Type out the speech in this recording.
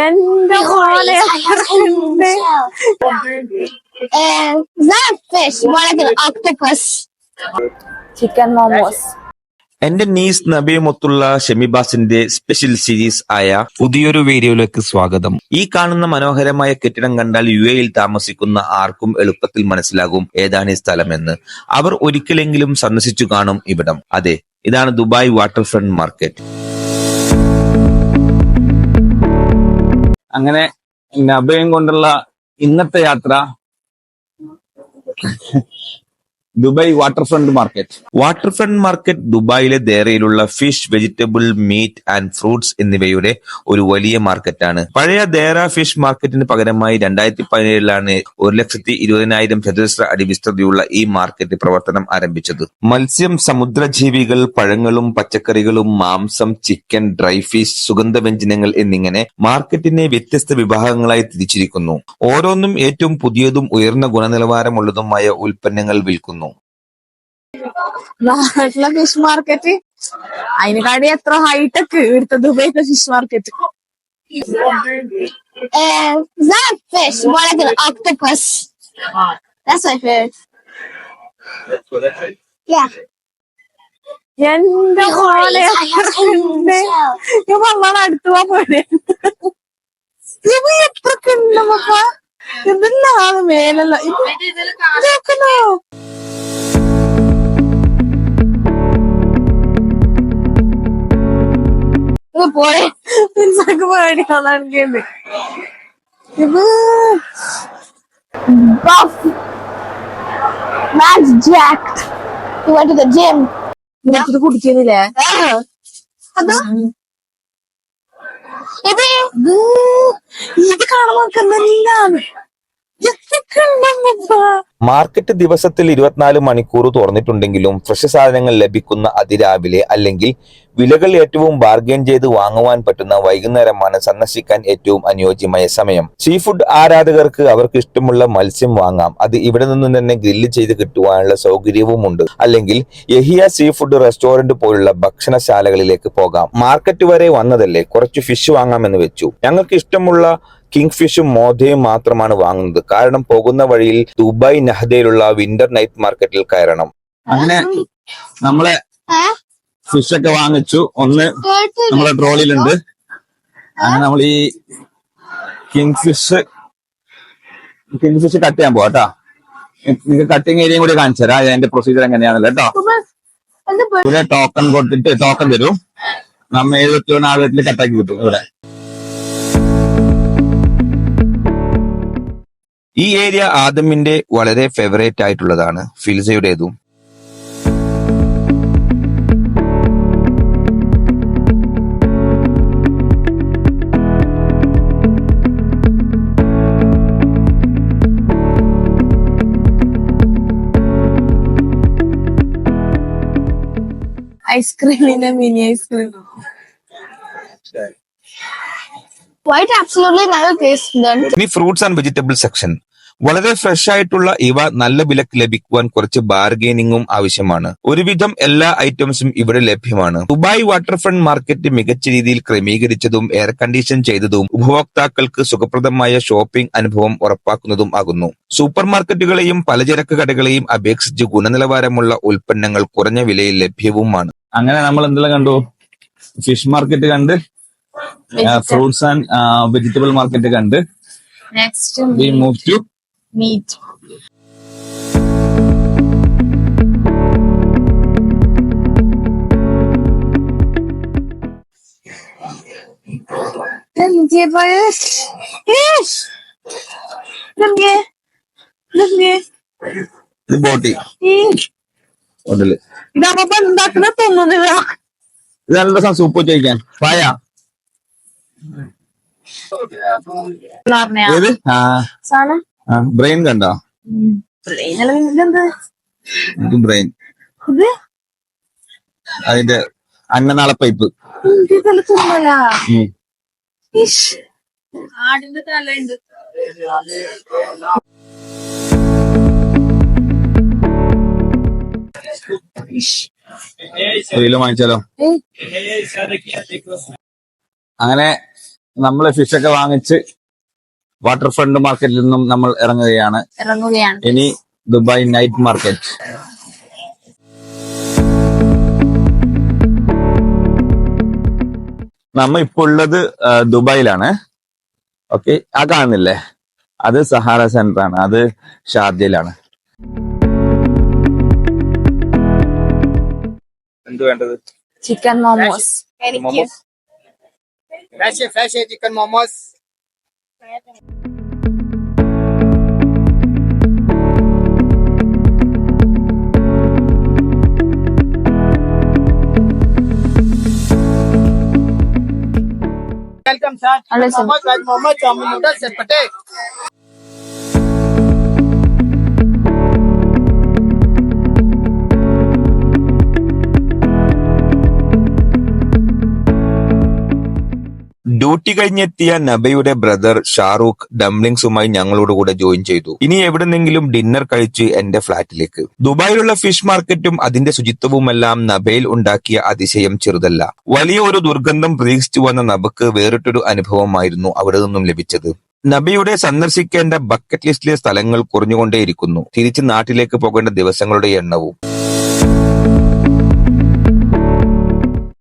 എന്റെ പോലെ ഉണ്ട്. And that fish, more like an octopus. Chicken momos എന്റെ നീസ് നബിയുമൊത്തുള്ള ഷെമിബാസിന്റെ സ്പെഷ്യൽ സീരീസ് ആയ പുതിയൊരു വീഡിയോയിലേക്ക് സ്വാഗതം. ഈ കാണുന്ന മനോഹരമായ കെട്ടിടം കണ്ടാൽ യു എയിൽ താമസിക്കുന്ന ആർക്കും എളുപ്പത്തിൽ മനസ്സിലാകും ഏതാണ് ഈ സ്ഥലമെന്ന്. അവർ ഒരിക്കലെങ്കിലും സന്ദർശിച്ചു കാണും ഇവിടം. അതെ ഇതാണ് ദുബായ് വാട്ടർ ഫ്രണ്ട് മാർക്കറ്റ്. അങ്ങനെ അഭയം കൊണ്ടുള്ള ഇന്നത്തെ യാത്ര Dubai water front market water front market ദുബായിലെ ദേറയിലുള്ള fish vegetable meat and fruits എന്നിവയുടെ ഒരു വലിയ മാർക്കറ്റാണ് പഴയ ദേറ ഫിഷ് മാർക്കറ്റിന് പകരമായി രണ്ടായിരത്തി പതിനേഴിലാണ് ഒരു ലക്ഷത്തി ഇരുപതിനായിരം ചതുരശ്ര അടി വിസ്തൃതിയുള്ള ഈ മാർക്കറ്റ് പ്രവർത്തനം ആരംഭിച്ചത്. മത്സ്യം സമുദ്രജീവികൾ പഴങ്ങളും പച്ചക്കറികളും മാംസം ചിക്കൻ ഡ്രൈ ഫിഷ് സുഗന്ധവ്യഞ്ജനങ്ങൾ എന്നിങ്ങനെ മാർക്കറ്റിനെ വ്യത്യസ്ത വിഭാഗങ്ങളായി തിരിച്ചിരിക്കുന്നു. ഓരോന്നും ഏറ്റവും പുതിയതും ഉയർന്ന ഗുണനിലവാരമുള്ളതുമായ ഉൽപ്പന്നങ്ങൾ വിൽക്കുന്നു. നാട്ടിലെ ഫിഷ് മാർക്കറ്റ് അതിനെക്കാട്ടി എത്ര ഹൈടെക് ഇവിടുത്തെ ദുബൈത്തെ fish market that fish, more like an octopus. That's my fish. Yeah. എന്റെ മോനെ ഉണ്ട്. ഈ വന്നാണ് അടുത്ത് പോവാൻ പോലെ ഇത് എത്ര നമ്മക്ക ഇതെല്ലാം മേലല്ലോ ഇത് പോരെ പേടിയാന്നാണ് കേൾക്കുന്നത് ഇത് Buff. Man's jacked. He went to the gym. ഇത് കുടിക്കുന്നില്ലേ? അത്? ഇത് ഇത് ഇത് കാണുമ്പോ എന്തെല്ലാം എത്രയൊക്കെ ഉണ്ടെന്നപ്പാ മാർക്കറ്റ് ദിവസത്തിൽ ഇരുപത്തിനാല് മണിക്കൂർ തുറന്നിട്ടുണ്ടെങ്കിലും ഫ്രഷ് സാധനങ്ങൾ ലഭിക്കുന്ന അതിരാവിലെ അല്ലെങ്കിൽ വിലകൾ ഏറ്റവും ബാർഗെയിൻ ചെയ്ത് വാങ്ങുവാൻ പറ്റുന്ന വൈകുന്നേരമാണ് സന്ദർശിക്കാൻ ഏറ്റവും അനുയോജ്യമായ സമയം. സീ ഫുഡ് ആരാധകർക്ക് അവർക്ക് ഇഷ്ടമുള്ള മത്സ്യം വാങ്ങാം. അത് ഇവിടെ നിന്നും തന്നെ ഗ്രില്ല് ചെയ്ത് കിട്ടുവാനുള്ള സൗകര്യവുമുണ്ട്. അല്ലെങ്കിൽ യഹിയ സീ ഫുഡ് റെസ്റ്റോറന്റ് പോലുള്ള ഭക്ഷണശാലകളിലേക്ക് പോകാം. മാർക്കറ്റ് വരെ വന്നതല്ലേ കുറച്ച് ഫിഷ് വാങ്ങാമെന്ന് വെച്ചു. ഞങ്ങൾക്ക് ഇഷ്ടമുള്ള കിങ് ഫിഷും മോധയും മാത്രമാണ് വാങ്ങുന്നത്. കാരണം പോകുന്ന വഴിയിൽ ദുബായ് നഹദയിലുള്ള വിന്റർ നൈറ്റ് മാർക്കറ്റിൽ കയറണം. അങ്ങനെ നമ്മളെ ഫിഷൊക്കെ ഫിഷ് ഒക്കെ വാങ്ങിച്ചു. ഒന്ന് നമ്മളെ ട്രോളിലുണ്ട് അങ്ങനെ നമ്മൾ ഈ king fish king fish cut ചെയ്യാൻ പോവാ നിങ്ങൾക്ക് കട്ടിങ് ഏരിയയും കൂടി കാണിച്ചു തരാം. അതിന്റെ പ്രൊസീജിയർ എങ്ങനെയാണല്ലോ കേട്ടോ. ഇവിടെ ടോക്കൺ കൊടുത്തിട്ട് ടോക്കൺ തരും. നമ്മ എഴുപത്തി ഒന്ന് ആളുകളിൽ കട്ടാക്കി കിട്ടും ഇവിടെ. ഈ ഏരിയ ആദമിന്റെ വളരെ ഫേവറേറ്റ് ആയിട്ടുള്ളതാണ് ഫിൽസയുടേതും. ഐസ്ക്രീമിന്റെ mini ice cream. White absolutely never tastes them. ഇനി ഫ്രൂട്ട്സ് ആൻഡ് വെജിറ്റബിൾ സെക്ഷൻ വളരെ ഫ്രഷ് ആയിട്ടുള്ള ഇവ നല്ല വിലക്ക് ലഭിക്കുവാൻ കുറച്ച് ബാർഗെയിനിങ്ങും ആവശ്യമാണ്. ഒരുവിധം എല്ലാ ഐറ്റംസും ഇവിടെ ലഭ്യമാണ്. ദുബായ് വാട്ടർഫ്രണ്ട് മാർക്കറ്റ് മികച്ച രീതിയിൽ ക്രമീകരിച്ചതും എയർ കണ്ടീഷൻ ചെയ്തതും ഉപഭോക്താക്കൾക്ക് സുഖപ്രദമായ ഷോപ്പിംഗ് അനുഭവം ഉറപ്പാക്കുന്നതും ആകുന്നു. സൂപ്പർ മാർക്കറ്റുകളെയും പലചരക്ക് കടകളെയും അപേക്ഷിച്ച് ഗുണനിലവാരമുള്ള ഉൽപ്പന്നങ്ങൾ കുറഞ്ഞ വിലയിൽ ലഭ്യവുമാണ്. അങ്ങനെ നമ്മൾ എന്തെല്ലാം കണ്ടു? ഫിഷ് മാർക്കറ്റ് കണ്ട് ഫ്രൂട്ട്സ് ആൻഡ് വെജിറ്റബിൾ മാർക്കറ്റ് കണ്ട്. Next we move to meat. Let me get my Yes! Let me get. Let me ഇത് ബോട്ടി ഉണ്ടല്ലേ ഇതാകുമ്പോ ഉണ്ടാക്കുന്ന തോന്നുന്നില്ല ഇത്? നല്ല രസം സൂപ്പ് ചോദിക്കാൻ പായ ഏത്? ആ. സാധനം? ബ്രെയിൻ കണ്ടോ? ബ്രെയിൻ അതിന്റെ അന്നനാള പൈപ്പ്. ആടിന്റെ തലയുണ്ട്. വാങ്ങിച്ചാലോ? അങ്ങനെ നമ്മൾ ഫിഷ് ഒക്കെ വാങ്ങിച്ച് വാട്ടർ ഫ്രണ്ട് മാർക്കറ്റിൽ നിന്നും നമ്മൾ ഇറങ്ങുകയാണ്. ഇറങ്ങുകയാണ്. ഇനി ദുബായ് നൈറ്റ് മാർക്കറ്റ് നമ്മ ഇപ്പൊ ഉള്ളത് ദുബായിലാണ്. ഓക്കെ ആ കാണുന്നില്ലേ? അത് സഹാറ സെന്റർ ആണ് അത് ഷാർജയിലാണ്. എന്ത് വേണ്ടത്? Chicken momos momos chicken fresh Welcome, sir. Hello, sir. Mohammed Chaminuddin Sepatek. Duty കഴിഞ്ഞെത്തിയ നബയുടെ ബ്രദർ ഷാറൂഖ് ഡംലിങ്സുമായി ഞങ്ങളോട് കൂടെ ജോയിൻ ചെയ്തു. ഇനി എവിടെന്നെങ്കിലും ഡിന്നർ കഴിച്ച് എന്റെ ഫ്ളാറ്റിലേക്ക് ദുബായിലുള്ള ഫിഷ് മാർക്കറ്റും അതിന്റെ ശുചിത്വവുമെല്ലാം നബയിൽ ഉണ്ടാക്കിയ അതിശയം ചെറുതല്ല. വലിയ ഒരു ദുർഗന്ധം പ്രതീക്ഷിച്ചു വന്ന നബക്ക് വേറിട്ടൊരു അനുഭവമായിരുന്നു അവിടെ നിന്നും ലഭിച്ചത്. നബിയുടെ സന്ദർശിക്കേണ്ട ബക്കറ്റ് ലിസ്റ്റിലെ സ്ഥലങ്ങൾ കുറഞ്ഞുകൊണ്ടേയിരിക്കുന്നു. തിരിച്ച് നാട്ടിലേക്ക് പോകേണ്ട ദിവസങ്ങളുടെ എണ്ണവും.